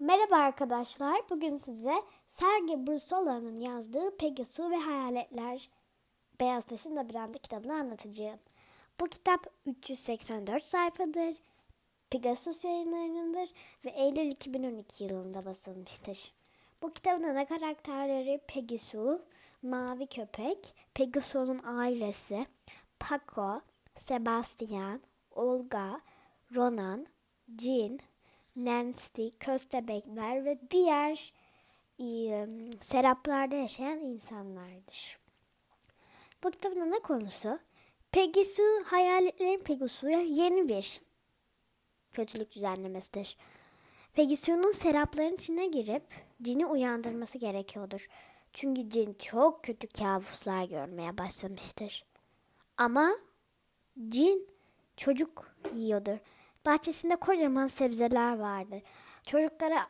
Merhaba arkadaşlar. Bugün size Sergey Brusola'nın yazdığı Pegasus ve Hayaletler Beyaz Taşın Labirenti kitabını anlatacağım. Bu kitap 384 sayfadır. Pegasus yayınlarındandır ve Eylül 2012 yılında basılmıştır. Bu kitabın ana karakterleri Pegasus, Mavi Köpek, Pegasus'un ailesi, Paco, Sebastian, Olga, Ronan, Jean, Nancy, köstebekler ve diğer e, seraplarda yaşayan insanlardır. Bu kitabın ana konusu Pegasus, hayaletlerin Pegasus'a yeni bir kötülük düzenlemesidir. Pegasus'un serapların içine girip cini uyandırması gerekiyordur. Çünkü cin çok kötü kabuslar görmeye başlamıştır. Ama cin çocuk yiyordur. Bahçesinde kocaman sebzeler vardır. Çocuklara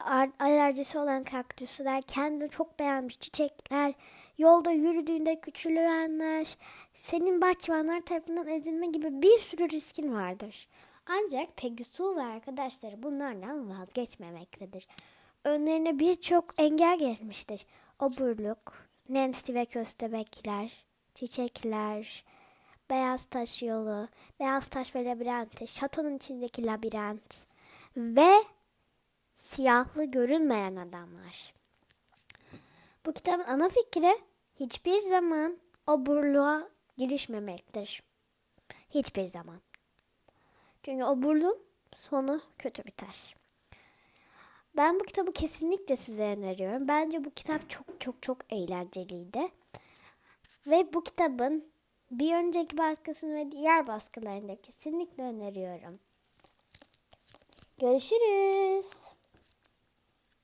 ar- alerjisi olan kaktüsler, kendini çok beğenmiş çiçekler, yolda yürüdüğünde küçülenler, senin bahçıvanlar tarafından ezilme gibi bir sürü riskin vardır. Ancak Pegasus ve arkadaşları bunlardan vazgeçmemektedir. Önlerine birçok engel gelmiştir. Oburluk, Nancy ve köstebekler, çiçekler, Beyaz Taş Yolu, Beyaz Taş ve Labirenti, şatonun içindeki labirent ve siyahlı görünmeyen adamlar. Bu kitabın ana fikri hiçbir zaman oburluğa girişmemektir. Hiçbir zaman. Çünkü oburluğun sonu kötü biter. Ben bu kitabı kesinlikle size öneriyorum. Bence bu kitap çok çok çok eğlenceliydi. Ve bu kitabın bir önceki baskısını ve diğer baskılarını da kesinlikle öneriyorum. Görüşürüz.